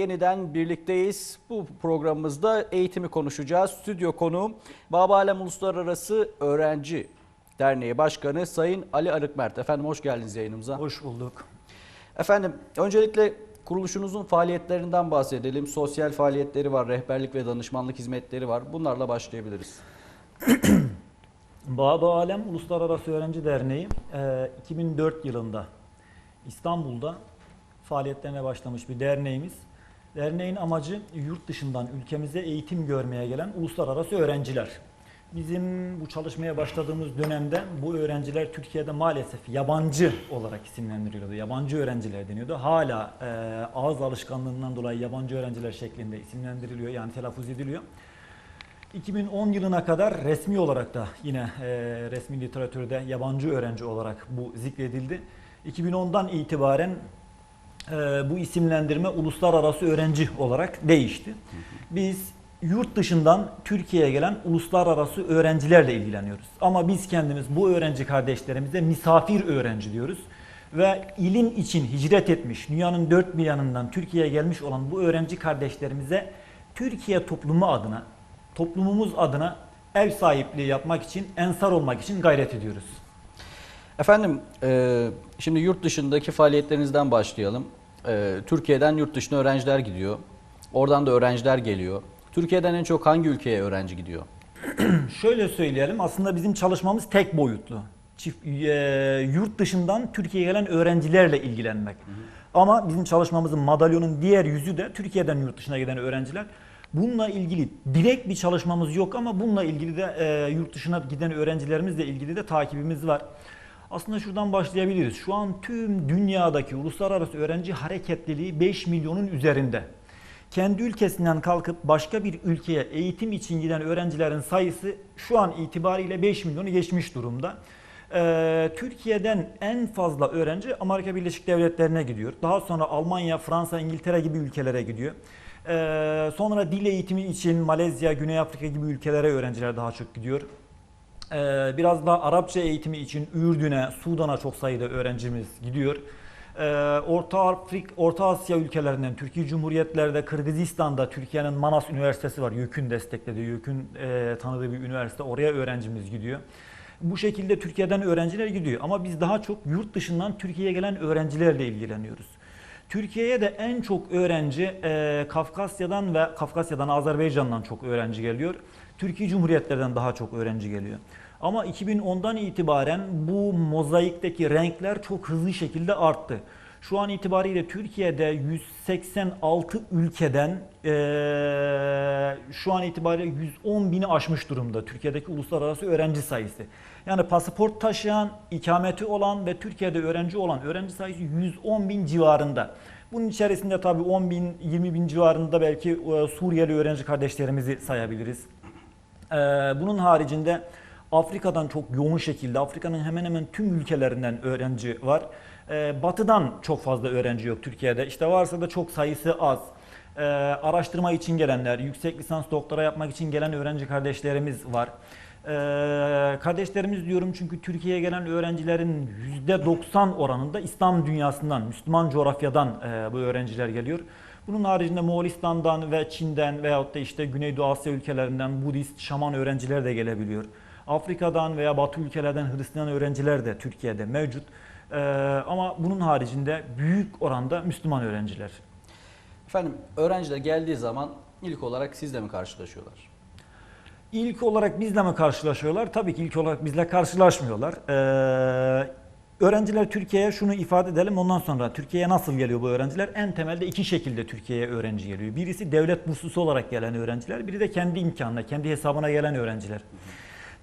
Yeniden birlikteyiz. Bu programımızda eğitimi konuşacağız. Stüdyo konuğum Baba Alem Uluslararası Öğrenci Derneği Başkanı Sayın Ali Arıkmert. Efendim hoş geldiniz yayınımıza. Hoş bulduk. Efendim öncelikle kuruluşunuzun faaliyetlerinden bahsedelim. Sosyal faaliyetleri var, rehberlik ve danışmanlık hizmetleri var. Bunlarla başlayabiliriz. Baba Alem Uluslararası Öğrenci Derneği e, 2004 yılında İstanbul'da faaliyetlerine başlamış bir derneğimiz. Derneğin amacı yurt dışından ülkemize eğitim görmeye gelen uluslararası öğrenciler. Bizim bu çalışmaya başladığımız dönemde bu öğrenciler Türkiye'de maalesef yabancı olarak isimlendiriliyordu. Yabancı öğrenciler deniyordu. Hala e, ağız alışkanlığından dolayı yabancı öğrenciler şeklinde isimlendiriliyor yani telaffuz ediliyor. 2010 yılına kadar resmi olarak da yine e, resmi literatürde yabancı öğrenci olarak bu zikredildi. 2010'dan itibaren bu isimlendirme uluslararası öğrenci olarak değişti. Biz yurt dışından Türkiye'ye gelen uluslararası öğrencilerle ilgileniyoruz. Ama biz kendimiz bu öğrenci kardeşlerimize misafir öğrenci diyoruz. Ve ilim için hicret etmiş, dünyanın dört bir yanından Türkiye'ye gelmiş olan bu öğrenci kardeşlerimize Türkiye toplumu adına, toplumumuz adına ev sahipliği yapmak için, ensar olmak için gayret ediyoruz. Efendim e, şimdi yurt dışındaki faaliyetlerinizden başlayalım. E, Türkiye'den yurt dışına öğrenciler gidiyor. Oradan da öğrenciler geliyor. Türkiye'den en çok hangi ülkeye öğrenci gidiyor? Şöyle söyleyelim aslında bizim çalışmamız tek boyutlu. Çift, e, yurt dışından Türkiye'ye gelen öğrencilerle ilgilenmek. Ama bizim çalışmamızın madalyonun diğer yüzü de Türkiye'den yurt dışına giden öğrenciler. Bununla ilgili direkt bir çalışmamız yok ama bununla ilgili de e, yurt dışına giden öğrencilerimizle ilgili de takibimiz var. Aslında şuradan başlayabiliriz. Şu an tüm dünyadaki uluslararası öğrenci hareketliliği 5 milyonun üzerinde. Kendi ülkesinden kalkıp başka bir ülkeye eğitim için giden öğrencilerin sayısı şu an itibariyle 5 milyonu geçmiş durumda. Ee, Türkiye'den en fazla öğrenci Amerika Birleşik Devletleri'ne gidiyor. Daha sonra Almanya, Fransa, İngiltere gibi ülkelere gidiyor. Ee, sonra dil eğitimi için Malezya, Güney Afrika gibi ülkelere öğrenciler daha çok gidiyor. Ee, biraz da Arapça eğitimi için Ürdün'e, Sudan'a çok sayıda öğrencimiz gidiyor. Ee, Orta Afrik, Orta Asya ülkelerinden, Türkiye Cumhuriyetlerde, Kırgızistan'da Türkiye'nin Manas Üniversitesi var. YÖK'ün desteklediği, YÖK'ün e, tanıdığı bir üniversite. Oraya öğrencimiz gidiyor. Bu şekilde Türkiye'den öğrenciler gidiyor. Ama biz daha çok yurt dışından Türkiye'ye gelen öğrencilerle ilgileniyoruz. Türkiye'ye de en çok öğrenci e, Kafkasya'dan ve Kafkasya'dan Azerbaycan'dan çok öğrenci geliyor. Türkiye Cumhuriyetlerden daha çok öğrenci geliyor. Ama 2010'dan itibaren bu mozaikteki renkler çok hızlı şekilde arttı. Şu an itibariyle Türkiye'de 186 ülkeden eee, şu an itibariyle 110 bini aşmış durumda Türkiye'deki uluslararası öğrenci sayısı. Yani pasaport taşıyan, ikameti olan ve Türkiye'de öğrenci olan öğrenci sayısı 110 bin civarında. Bunun içerisinde tabii 10 bin, 20 bin civarında belki e, Suriyeli öğrenci kardeşlerimizi sayabiliriz. Ee, bunun haricinde Afrika'dan çok yoğun şekilde Afrika'nın hemen hemen tüm ülkelerinden öğrenci var. Ee, batı'dan çok fazla öğrenci yok Türkiye'de. İşte varsa da çok sayısı az. Ee, araştırma için gelenler, yüksek lisans doktora yapmak için gelen öğrenci kardeşlerimiz var. Kardeşlerimiz diyorum çünkü Türkiye'ye gelen öğrencilerin %90 oranında İslam dünyasından, Müslüman coğrafyadan e, bu öğrenciler geliyor. Bunun haricinde Moğolistan'dan ve Çin'den veyahut da işte Güneydoğu Asya ülkelerinden Budist, Şaman öğrenciler de gelebiliyor. Afrika'dan veya Batı ülkelerden Hristiyan öğrenciler de Türkiye'de mevcut. Ee, ama bunun haricinde büyük oranda Müslüman öğrenciler. Efendim öğrenciler geldiği zaman ilk olarak sizle mi karşılaşıyorlar? İlk olarak bizle mi karşılaşıyorlar? Tabii ki ilk olarak bizle karşılaşmıyorlar. Ee, öğrenciler Türkiye'ye şunu ifade edelim ondan sonra Türkiye'ye nasıl geliyor bu öğrenciler? En temelde iki şekilde Türkiye'ye öğrenci geliyor. Birisi devlet burslusu olarak gelen öğrenciler, biri de kendi imkanına, kendi hesabına gelen öğrenciler.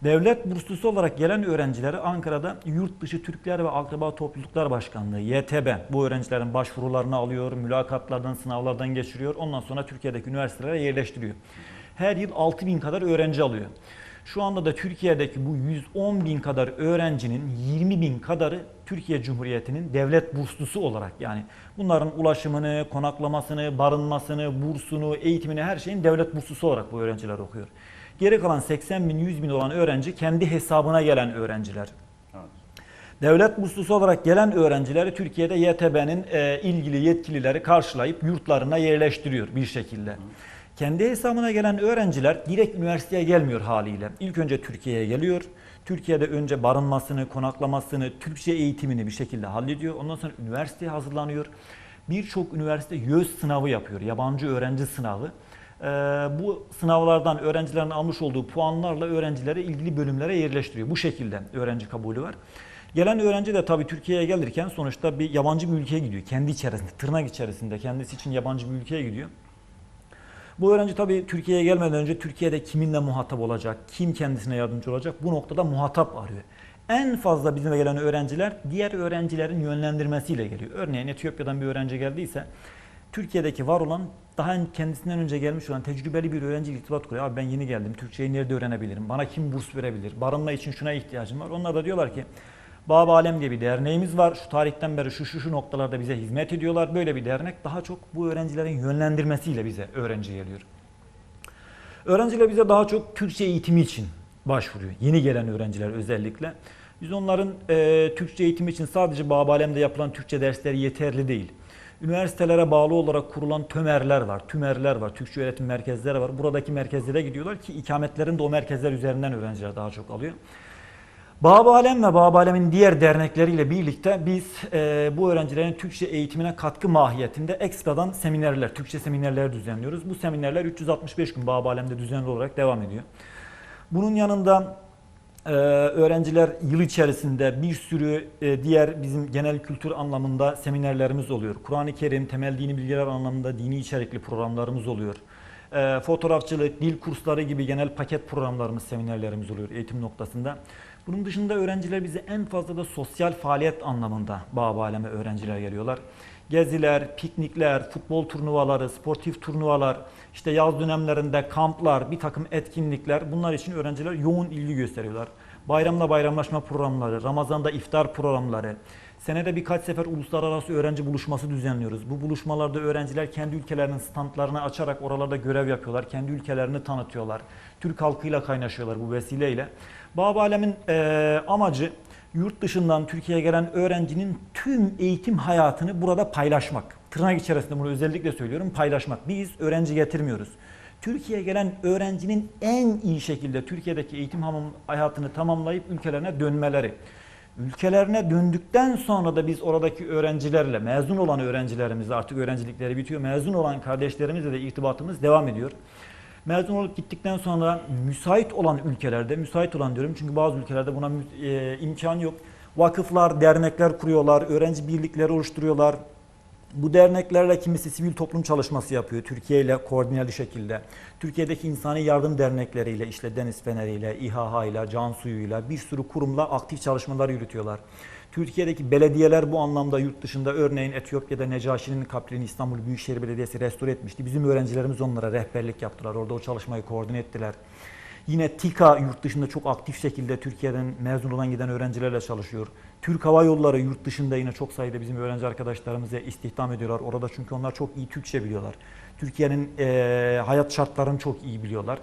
Devlet burslusu olarak gelen öğrencileri Ankara'da Yurt Dışı Türkler ve Akraba Topluluklar Başkanlığı YTB bu öğrencilerin başvurularını alıyor, mülakatlardan, sınavlardan geçiriyor. Ondan sonra Türkiye'deki üniversitelere yerleştiriyor. Her yıl 6 bin kadar öğrenci alıyor. Şu anda da Türkiye'deki bu 110 bin kadar öğrencinin 20 bin kadarı Türkiye Cumhuriyeti'nin devlet burslusu olarak yani bunların ulaşımını, konaklamasını, barınmasını, bursunu, eğitimini her şeyin devlet burslusu olarak bu öğrenciler okuyor. Geri kalan 80 bin, 100 bin olan öğrenci kendi hesabına gelen öğrenciler. Devlet burslusu olarak gelen öğrencileri Türkiye'de YTB'nin e, ilgili yetkilileri karşılayıp yurtlarına yerleştiriyor bir şekilde. Kendi hesabına gelen öğrenciler direkt üniversiteye gelmiyor haliyle. İlk önce Türkiye'ye geliyor. Türkiye'de önce barınmasını, konaklamasını, Türkçe eğitimini bir şekilde hallediyor. Ondan sonra üniversiteye hazırlanıyor. Birçok üniversite YÖS sınavı yapıyor, yabancı öğrenci sınavı. Ee, bu sınavlardan öğrencilerin almış olduğu puanlarla öğrencileri ilgili bölümlere yerleştiriyor. Bu şekilde öğrenci kabulü var. Gelen öğrenci de tabii Türkiye'ye gelirken sonuçta bir yabancı bir ülkeye gidiyor. Kendi içerisinde, tırnak içerisinde kendisi için yabancı bir ülkeye gidiyor. Bu öğrenci tabii Türkiye'ye gelmeden önce Türkiye'de kiminle muhatap olacak, kim kendisine yardımcı olacak bu noktada muhatap arıyor. En fazla bizime gelen öğrenciler diğer öğrencilerin yönlendirmesiyle geliyor. Örneğin Etiyopya'dan bir öğrenci geldiyse Türkiye'deki var olan daha kendisinden önce gelmiş olan tecrübeli bir öğrenci irtibat kuruyor. Abi ben yeni geldim. Türkçeyi nerede öğrenebilirim? Bana kim burs verebilir? Barınma için şuna ihtiyacım var. Onlar da diyorlar ki Baba Alem diye bir derneğimiz var. Şu tarihten beri şu şu şu noktalarda bize hizmet ediyorlar. Böyle bir dernek daha çok bu öğrencilerin yönlendirmesiyle bize öğrenci geliyor. Öğrenciler bize daha çok Türkçe eğitimi için başvuruyor. Yeni gelen öğrenciler özellikle. Biz onların e, Türkçe eğitimi için sadece Babalem'de yapılan Türkçe dersleri yeterli değil. Üniversitelere bağlı olarak kurulan tömerler var, tümerler var, Türkçe öğretim merkezleri var. Buradaki merkezlere gidiyorlar ki ikametlerini de o merkezler üzerinden öğrenciler daha çok alıyor. Baba Alem ve Baba Alem'in diğer dernekleriyle birlikte biz e, bu öğrencilerin Türkçe eğitimine katkı mahiyetinde ekstradan seminerler, Türkçe seminerler düzenliyoruz. Bu seminerler 365 gün Baba Alem'de düzenli olarak devam ediyor. Bunun yanında e, öğrenciler yıl içerisinde bir sürü e, diğer bizim genel kültür anlamında seminerlerimiz oluyor. Kur'an-ı Kerim, temel dini bilgiler anlamında dini içerikli programlarımız oluyor. E, fotoğrafçılık, dil kursları gibi genel paket programlarımız, seminerlerimiz oluyor eğitim noktasında. Bunun dışında öğrenciler bize en fazla da sosyal faaliyet anlamında Bağ Aleme öğrenciler geliyorlar. Geziler, piknikler, futbol turnuvaları, sportif turnuvalar, işte yaz dönemlerinde kamplar, bir takım etkinlikler bunlar için öğrenciler yoğun ilgi gösteriyorlar. Bayramla bayramlaşma programları, Ramazan'da iftar programları, senede birkaç sefer uluslararası öğrenci buluşması düzenliyoruz. Bu buluşmalarda öğrenciler kendi ülkelerinin standlarını açarak oralarda görev yapıyorlar, kendi ülkelerini tanıtıyorlar. Türk halkıyla kaynaşıyorlar bu vesileyle. Baba Alem'in e, amacı yurt dışından Türkiye'ye gelen öğrencinin tüm eğitim hayatını burada paylaşmak. Tırnak içerisinde bunu özellikle söylüyorum paylaşmak. Biz öğrenci getirmiyoruz. Türkiye'ye gelen öğrencinin en iyi şekilde Türkiye'deki eğitim hayatını tamamlayıp ülkelerine dönmeleri. Ülkelerine döndükten sonra da biz oradaki öğrencilerle, mezun olan öğrencilerimizle artık öğrencilikleri bitiyor. Mezun olan kardeşlerimizle de irtibatımız devam ediyor. Mezun olup gittikten sonra müsait olan ülkelerde, müsait olan diyorum çünkü bazı ülkelerde buna e, imkan yok. Vakıflar, dernekler kuruyorlar, öğrenci birlikleri oluşturuyorlar. Bu derneklerle kimisi sivil toplum çalışması yapıyor Türkiye ile koordineli şekilde. Türkiye'deki insani yardım dernekleriyle, işte Deniz Feneri ile, İHA ile, Can Suyu ile bir sürü kurumla aktif çalışmalar yürütüyorlar. Türkiye'deki belediyeler bu anlamda yurt dışında örneğin Etiyopya'da Necaşi'nin kabrini İstanbul Büyükşehir Belediyesi restore etmişti. Bizim öğrencilerimiz onlara rehberlik yaptılar. Orada o çalışmayı koordine ettiler. Yine TİKA yurt dışında çok aktif şekilde Türkiye'den mezun olan giden öğrencilerle çalışıyor. Türk Hava Yolları yurt dışında yine çok sayıda bizim öğrenci arkadaşlarımızı istihdam ediyorlar. Orada çünkü onlar çok iyi Türkçe biliyorlar. Türkiye'nin e, hayat şartlarını çok iyi biliyorlar.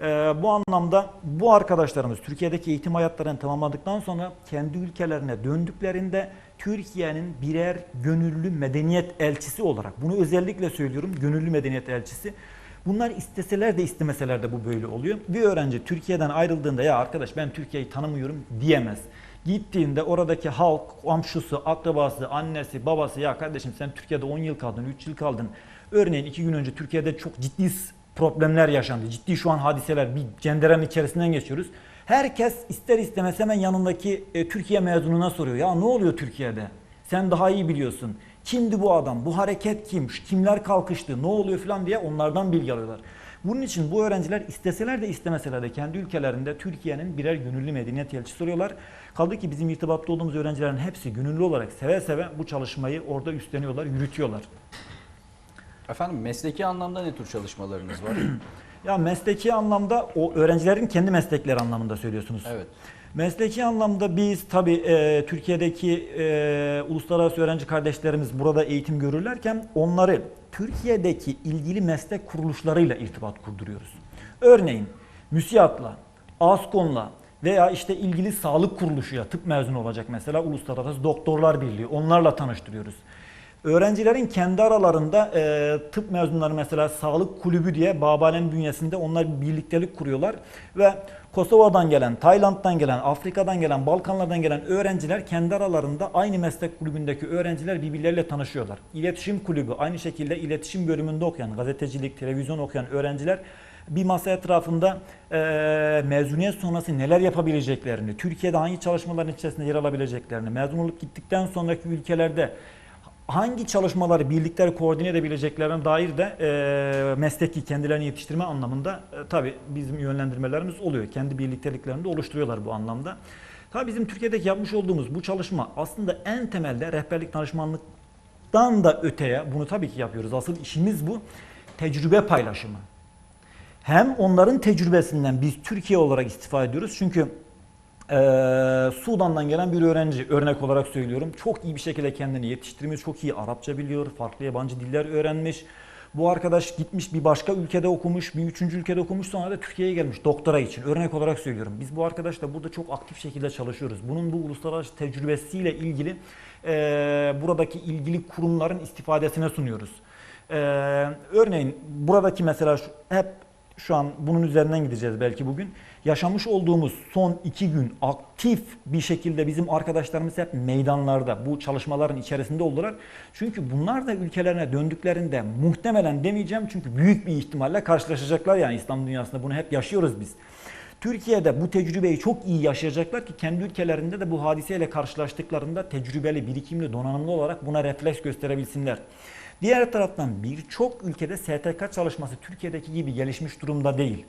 E, bu anlamda bu arkadaşlarımız Türkiye'deki eğitim hayatlarını tamamladıktan sonra kendi ülkelerine döndüklerinde Türkiye'nin birer gönüllü medeniyet elçisi olarak, bunu özellikle söylüyorum, gönüllü medeniyet elçisi. Bunlar isteseler de istemeseler de bu böyle oluyor. Bir öğrenci Türkiye'den ayrıldığında ya arkadaş ben Türkiye'yi tanımıyorum diyemez. Gittiğinde oradaki halk, komşusu, akrabası, annesi, babası ya kardeşim sen Türkiye'de 10 yıl kaldın, 3 yıl kaldın. Örneğin 2 gün önce Türkiye'de çok ciddi problemler yaşandı. Ciddi şu an hadiseler bir cenderenin içerisinden geçiyoruz. Herkes ister istemez hemen yanındaki e, Türkiye mezununa soruyor. Ya ne oluyor Türkiye'de? Sen daha iyi biliyorsun. Kimdi bu adam? Bu hareket kim? Kimler kalkıştı? Ne oluyor falan diye onlardan bilgi alıyorlar. Bunun için bu öğrenciler isteseler de istemeseler de kendi ülkelerinde Türkiye'nin birer gönüllü medeniyet elçisi oluyorlar. Kaldı ki bizim irtibatta olduğumuz öğrencilerin hepsi gönüllü olarak seve seve bu çalışmayı orada üstleniyorlar, yürütüyorlar. Efendim mesleki anlamda ne tür çalışmalarınız var? Ya mesleki anlamda o öğrencilerin kendi meslekleri anlamında söylüyorsunuz. evet. Mesleki anlamda biz tabii e, Türkiye'deki e, uluslararası öğrenci kardeşlerimiz burada eğitim görürlerken onları Türkiye'deki ilgili meslek kuruluşlarıyla irtibat kurduruyoruz. Örneğin MÜSİAD'la, ASKON'la, Veya işte ilgili sağlık kuruluşu ya tıp mezunu olacak mesela Uluslararası Doktorlar Birliği onlarla tanıştırıyoruz. Öğrencilerin kendi aralarında e, tıp mezunları mesela sağlık kulübü diye Babalen bünyesinde onlar bir birliktelik kuruyorlar ve Kosova'dan gelen, Tayland'dan gelen, Afrika'dan gelen, Balkanlardan gelen öğrenciler kendi aralarında aynı meslek kulübündeki öğrenciler birbirleriyle tanışıyorlar. İletişim kulübü aynı şekilde iletişim bölümünde okuyan, gazetecilik, televizyon okuyan öğrenciler bir masa etrafında e, mezuniyet sonrası neler yapabileceklerini, Türkiye'de hangi çalışmaların içerisinde yer alabileceklerini, mezun olup gittikten sonraki ülkelerde hangi çalışmaları birlikte koordine edebileceklerine dair de e, mesleki kendilerini yetiştirme anlamında e, tabii bizim yönlendirmelerimiz oluyor. Kendi birlikteliklerini de oluşturuyorlar bu anlamda. Tabii bizim Türkiye'deki yapmış olduğumuz bu çalışma aslında en temelde rehberlik danışmanlıktan da öteye bunu tabii ki yapıyoruz. Asıl işimiz bu. Tecrübe paylaşımı. Hem onların tecrübesinden biz Türkiye olarak istifa ediyoruz. Çünkü ee, Sudan'dan gelen bir öğrenci örnek olarak söylüyorum. Çok iyi bir şekilde kendini yetiştirmiş, çok iyi Arapça biliyor, farklı yabancı diller öğrenmiş. Bu arkadaş gitmiş bir başka ülkede okumuş, bir üçüncü ülkede okumuş sonra da Türkiye'ye gelmiş doktora için. Örnek olarak söylüyorum. Biz bu arkadaşla burada çok aktif şekilde çalışıyoruz. Bunun bu uluslararası tecrübesiyle ilgili e, buradaki ilgili kurumların istifadesine sunuyoruz. E, örneğin buradaki mesela şu, hep şu an bunun üzerinden gideceğiz belki bugün. Yaşamış olduğumuz son iki gün aktif bir şekilde bizim arkadaşlarımız hep meydanlarda bu çalışmaların içerisinde oldular. Çünkü bunlar da ülkelerine döndüklerinde muhtemelen demeyeceğim çünkü büyük bir ihtimalle karşılaşacaklar yani İslam dünyasında bunu hep yaşıyoruz biz. Türkiye'de bu tecrübeyi çok iyi yaşayacaklar ki kendi ülkelerinde de bu hadiseyle karşılaştıklarında tecrübeli, birikimli, donanımlı olarak buna refleks gösterebilsinler. Diğer taraftan birçok ülkede STK çalışması Türkiye'deki gibi gelişmiş durumda değil.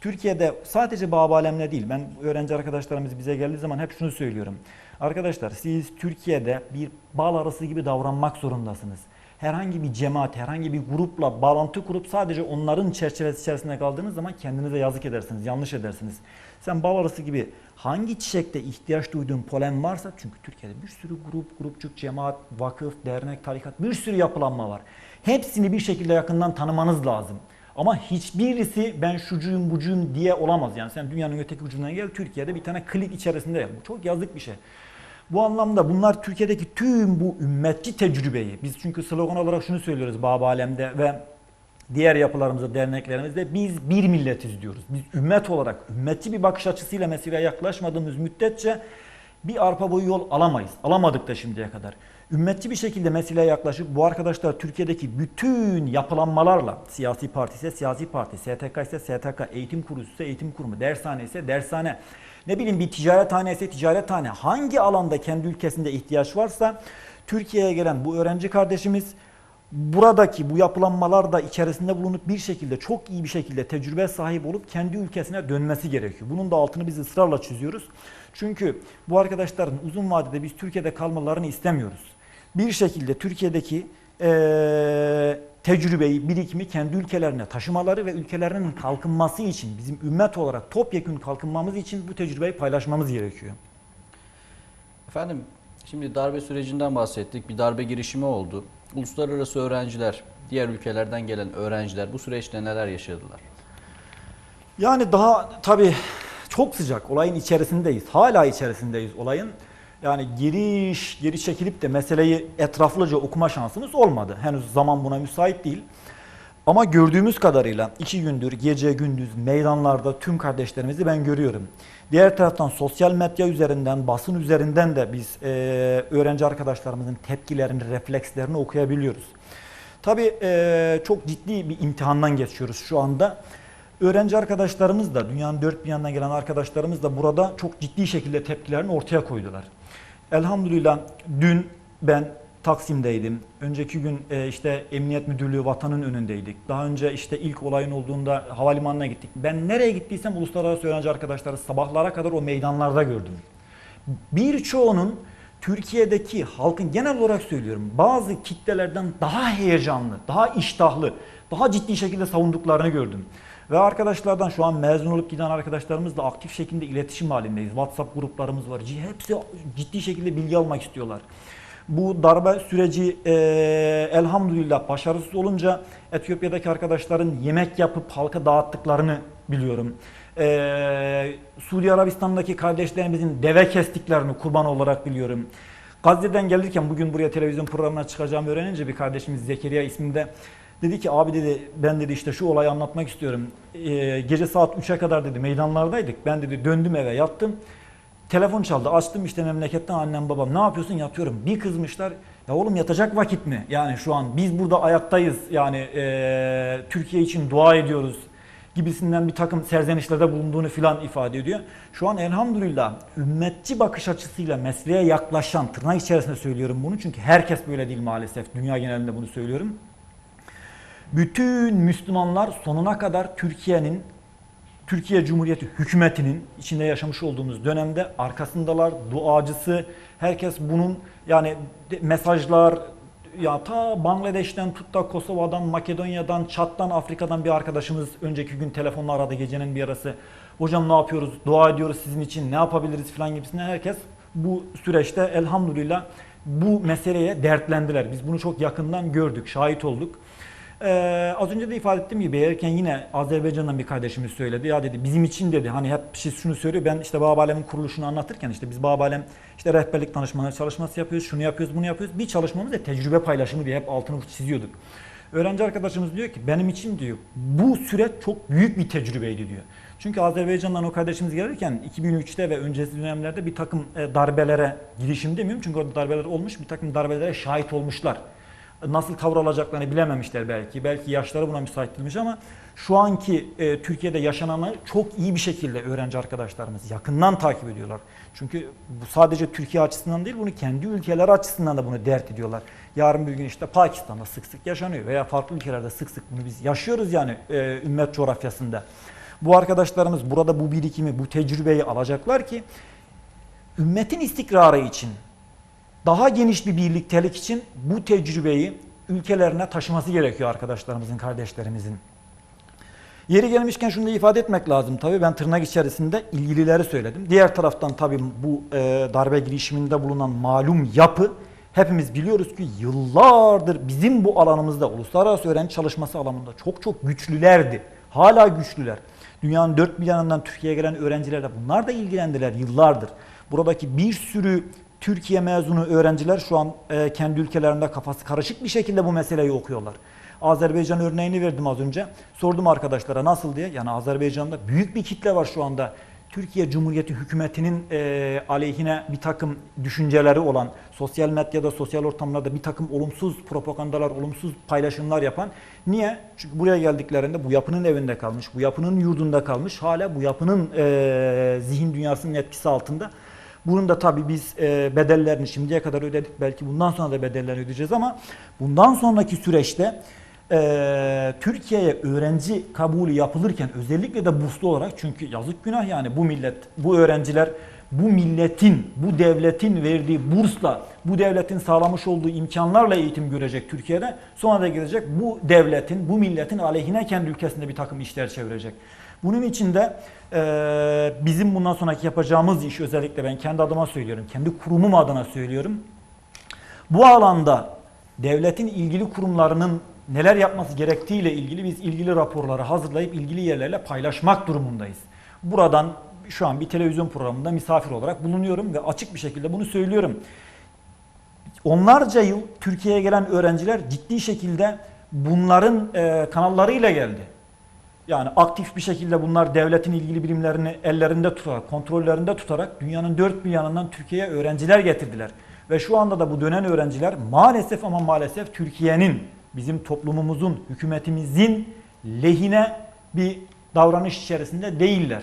Türkiye'de sadece Baba Alem'le değil, ben öğrenci arkadaşlarımız bize geldiği zaman hep şunu söylüyorum. Arkadaşlar siz Türkiye'de bir bal arası gibi davranmak zorundasınız. Herhangi bir cemaat, herhangi bir grupla bağlantı kurup sadece onların çerçevesi içerisinde kaldığınız zaman kendinize yazık edersiniz, yanlış edersiniz. Sen bal arası gibi hangi çiçekte ihtiyaç duyduğun polen varsa çünkü Türkiye'de bir sürü grup, grupçuk, cemaat, vakıf, dernek, tarikat bir sürü yapılanma var. Hepsini bir şekilde yakından tanımanız lazım. Ama hiçbirisi ben şucuyum bucuyum diye olamaz. Yani sen dünyanın öteki ucundan gel Türkiye'de bir tane klik içerisinde yap. Bu çok yazık bir şey. Bu anlamda bunlar Türkiye'deki tüm bu ümmetçi tecrübeyi biz çünkü slogan olarak şunu söylüyoruz Baba Alem'de ve diğer yapılarımızda, derneklerimizde biz bir milletiz diyoruz. Biz ümmet olarak, ümmetçi bir bakış açısıyla meseleye yaklaşmadığımız müddetçe bir arpa boyu yol alamayız. Alamadık da şimdiye kadar. Ümmetçi bir şekilde meseleye yaklaşıp bu arkadaşlar Türkiye'deki bütün yapılanmalarla siyasi parti ise siyasi parti, STK ise STK, eğitim kurulu ise eğitim kurumu, dershane ise dershane, ne bileyim bir ticarethane ise ticarethane hangi alanda kendi ülkesinde ihtiyaç varsa Türkiye'ye gelen bu öğrenci kardeşimiz buradaki bu yapılanmalar da içerisinde bulunup bir şekilde çok iyi bir şekilde tecrübe sahibi olup kendi ülkesine dönmesi gerekiyor. Bunun da altını biz ısrarla çiziyoruz. Çünkü bu arkadaşların uzun vadede biz Türkiye'de kalmalarını istemiyoruz. Bir şekilde Türkiye'deki eee tecrübeyi, birikimi kendi ülkelerine taşımaları ve ülkelerinin kalkınması için bizim ümmet olarak topyekun kalkınmamız için bu tecrübeyi paylaşmamız gerekiyor. Efendim şimdi darbe sürecinden bahsettik. Bir darbe girişimi oldu. Uluslararası öğrenciler, diğer ülkelerden gelen öğrenciler bu süreçte neler yaşadılar? Yani daha tabii çok sıcak olayın içerisindeyiz. Hala içerisindeyiz olayın. Yani giriş, geri çekilip de meseleyi etraflıca okuma şansımız olmadı. Henüz zaman buna müsait değil. Ama gördüğümüz kadarıyla iki gündür gece gündüz meydanlarda tüm kardeşlerimizi ben görüyorum. Diğer taraftan sosyal medya üzerinden, basın üzerinden de biz e, öğrenci arkadaşlarımızın tepkilerini, reflekslerini okuyabiliyoruz. Tabii e, çok ciddi bir imtihandan geçiyoruz şu anda. Öğrenci arkadaşlarımız da, dünyanın dört bir yanından gelen arkadaşlarımız da burada çok ciddi şekilde tepkilerini ortaya koydular. Elhamdülillah dün ben Taksim'deydim. Önceki gün e, işte Emniyet Müdürlüğü vatanın önündeydik. Daha önce işte ilk olayın olduğunda havalimanına gittik. Ben nereye gittiysem uluslararası öğrenci arkadaşları sabahlara kadar o meydanlarda gördüm. Birçoğunun Türkiye'deki halkın genel olarak söylüyorum bazı kitlelerden daha heyecanlı, daha iştahlı, daha ciddi şekilde savunduklarını gördüm. Ve arkadaşlardan şu an mezun olup giden arkadaşlarımızla aktif şekilde iletişim halindeyiz. WhatsApp gruplarımız var. Hepsi ciddi şekilde bilgi almak istiyorlar. Bu darbe süreci e, elhamdülillah başarısız olunca Etiyopya'daki arkadaşların yemek yapıp halka dağıttıklarını biliyorum. E, Suudi Arabistan'daki kardeşlerimizin deve kestiklerini kurban olarak biliyorum. Gazze'den gelirken bugün buraya televizyon programına çıkacağımı öğrenince bir kardeşimiz Zekeriya isminde dedi ki abi dedi ben dedi işte şu olayı anlatmak istiyorum. E, gece saat 3'e kadar dedi meydanlardaydık. Ben dedi döndüm eve yattım. Telefon çaldı. Açtım işte memleketten annem babam. Ne yapıyorsun? Yatıyorum. Bir kızmışlar. Ya oğlum yatacak vakit mi? Yani şu an biz burada ayaktayız. Yani eee, Türkiye için dua ediyoruz gibisinden bir takım serzenişlerde bulunduğunu filan ifade ediyor. Şu an elhamdülillah ümmetçi bakış açısıyla mesleğe yaklaşan, tırnak içerisinde söylüyorum bunu çünkü herkes böyle değil maalesef. Dünya genelinde bunu söylüyorum. Bütün Müslümanlar sonuna kadar Türkiye'nin Türkiye Cumhuriyeti hükümetinin içinde yaşamış olduğumuz dönemde arkasındalar, duacısı. Herkes bunun yani mesajlar ya ta Bangladeş'ten tut da Kosova'dan, Makedonya'dan, Çat'tan, Afrika'dan bir arkadaşımız önceki gün telefonla aradı gecenin bir arası. Hocam ne yapıyoruz? Dua ediyoruz sizin için. Ne yapabiliriz falan gibisinden herkes bu süreçte elhamdülillah bu meseleye dertlendiler. Biz bunu çok yakından gördük, şahit olduk. Ee, az önce de ifade ettiğim gibi erken yine Azerbaycan'dan bir kardeşimiz söyledi. Ya dedi bizim için dedi hani hep şey şunu söylüyor. Ben işte Baba Alem'in kuruluşunu anlatırken işte biz Baba Alem işte rehberlik danışmanlığı çalışması yapıyoruz. Şunu yapıyoruz, bunu yapıyoruz. Bir çalışmamız da tecrübe paylaşımı diye hep altını çiziyorduk. Öğrenci arkadaşımız diyor ki benim için diyor bu süreç çok büyük bir tecrübeydi diyor. Çünkü Azerbaycan'dan o kardeşimiz gelirken 2003'te ve öncesi dönemlerde bir takım e, darbelere girişim demiyorum. Çünkü orada darbeler olmuş bir takım darbelere şahit olmuşlar nasıl tavır alacaklarını bilememişler belki. Belki yaşları buna müsait değilmiş ama şu anki e, Türkiye'de yaşananı çok iyi bir şekilde öğrenci arkadaşlarımız yakından takip ediyorlar. Çünkü bu sadece Türkiye açısından değil bunu kendi ülkeleri açısından da bunu dert ediyorlar. Yarın bir gün işte Pakistan'da sık sık yaşanıyor veya farklı ülkelerde sık sık bunu biz yaşıyoruz yani e, ümmet coğrafyasında. Bu arkadaşlarımız burada bu birikimi, bu tecrübeyi alacaklar ki ümmetin istikrarı için daha geniş bir birliktelik için bu tecrübeyi ülkelerine taşıması gerekiyor arkadaşlarımızın, kardeşlerimizin. Yeri gelmişken şunu da ifade etmek lazım. Tabii ben tırnak içerisinde ilgilileri söyledim. Diğer taraftan tabii bu e, darbe girişiminde bulunan malum yapı hepimiz biliyoruz ki yıllardır bizim bu alanımızda uluslararası öğrenci çalışması alanında çok çok güçlülerdi. Hala güçlüler. Dünyanın dört bir yanından Türkiye'ye gelen öğrencilerle bunlar da ilgilendiler yıllardır. Buradaki bir sürü Türkiye mezunu öğrenciler şu an e, kendi ülkelerinde kafası karışık bir şekilde bu meseleyi okuyorlar. Azerbaycan örneğini verdim az önce. Sordum arkadaşlara nasıl diye. Yani Azerbaycan'da büyük bir kitle var şu anda. Türkiye Cumhuriyeti hükümetinin e, aleyhine bir takım düşünceleri olan, sosyal medyada, sosyal ortamlarda bir takım olumsuz propagandalar, olumsuz paylaşımlar yapan. Niye? Çünkü buraya geldiklerinde bu yapının evinde kalmış, bu yapının yurdunda kalmış, hala bu yapının e, zihin dünyasının etkisi altında. Bunun da tabii biz e, bedellerini şimdiye kadar ödedik. Belki bundan sonra da bedellerini ödeyeceğiz ama bundan sonraki süreçte e, Türkiye'ye öğrenci kabulü yapılırken özellikle de burslu olarak çünkü yazık günah yani bu millet, bu öğrenciler bu milletin, bu devletin verdiği bursla, bu devletin sağlamış olduğu imkanlarla eğitim görecek Türkiye'de. Sonra da gelecek bu devletin, bu milletin aleyhine kendi ülkesinde bir takım işler çevirecek. Bunun için de e, bizim bundan sonraki yapacağımız iş özellikle ben kendi adıma söylüyorum, kendi kurumum adına söylüyorum. Bu alanda devletin ilgili kurumlarının neler yapması gerektiğiyle ilgili biz ilgili raporları hazırlayıp ilgili yerlerle paylaşmak durumundayız. Buradan şu an bir televizyon programında misafir olarak bulunuyorum ve açık bir şekilde bunu söylüyorum. Onlarca yıl Türkiye'ye gelen öğrenciler ciddi şekilde bunların e, kanallarıyla geldi. Yani aktif bir şekilde bunlar devletin ilgili birimlerini ellerinde tutarak, kontrollerinde tutarak dünyanın dört bir yanından Türkiye'ye öğrenciler getirdiler. Ve şu anda da bu dönen öğrenciler maalesef ama maalesef Türkiye'nin, bizim toplumumuzun, hükümetimizin lehine bir davranış içerisinde değiller.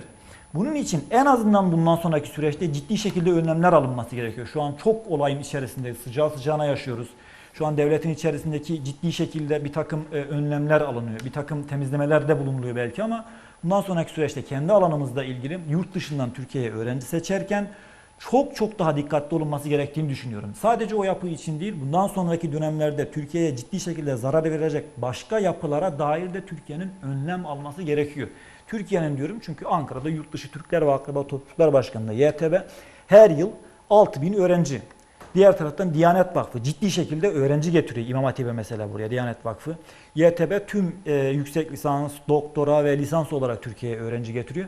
Bunun için en azından bundan sonraki süreçte ciddi şekilde önlemler alınması gerekiyor. Şu an çok olayın içerisindeyiz, sıcağı sıcağına yaşıyoruz. Şu an devletin içerisindeki ciddi şekilde bir takım e, önlemler alınıyor. Bir takım temizlemelerde bulunuluyor belki ama bundan sonraki süreçte kendi alanımızda ilgili yurt dışından Türkiye'ye öğrenci seçerken çok çok daha dikkatli olunması gerektiğini düşünüyorum. Sadece o yapı için değil, bundan sonraki dönemlerde Türkiye'ye ciddi şekilde zarar verecek başka yapılara dair de Türkiye'nin önlem alması gerekiyor. Türkiye'nin diyorum çünkü Ankara'da Yurtdışı Türkler ve Akraba Topluluklar Başkanı'nda YTB her yıl 6000 öğrenci Diğer taraftan Diyanet Vakfı ciddi şekilde öğrenci getiriyor. İmam Hatip'e mesela buraya Diyanet Vakfı. YTB tüm e, yüksek lisans, doktora ve lisans olarak Türkiye'ye öğrenci getiriyor.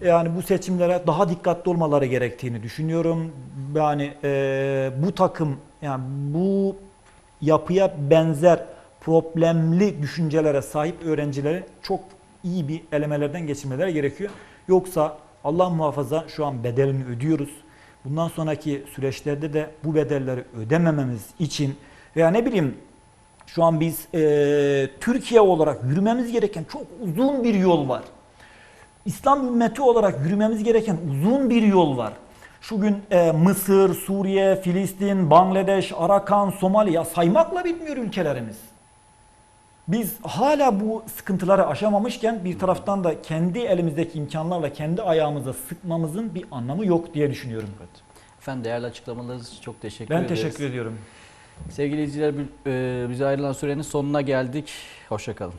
Yani bu seçimlere daha dikkatli olmaları gerektiğini düşünüyorum. Yani e, bu takım yani bu yapıya benzer problemli düşüncelere sahip öğrencileri çok iyi bir elemelerden geçirmeleri gerekiyor. Yoksa Allah muhafaza şu an bedelini ödüyoruz. Bundan sonraki süreçlerde de bu bedelleri ödemememiz için veya ne bileyim şu an biz eee, Türkiye olarak yürümemiz gereken çok uzun bir yol var. İslam ümmeti olarak yürümemiz gereken uzun bir yol var. Şu gün e, Mısır, Suriye, Filistin, Bangladeş, Arakan, Somali ya saymakla bitmiyor ülkelerimiz. Biz hala bu sıkıntıları aşamamışken bir taraftan da kendi elimizdeki imkanlarla kendi ayağımıza sıkmamızın bir anlamı yok diye düşünüyorum. Efendim değerli açıklamalarınız için çok teşekkür Ben ederiz. teşekkür ediyorum. Sevgili izleyiciler, e, bize ayrılan sürenin sonuna geldik. Hoşçakalın.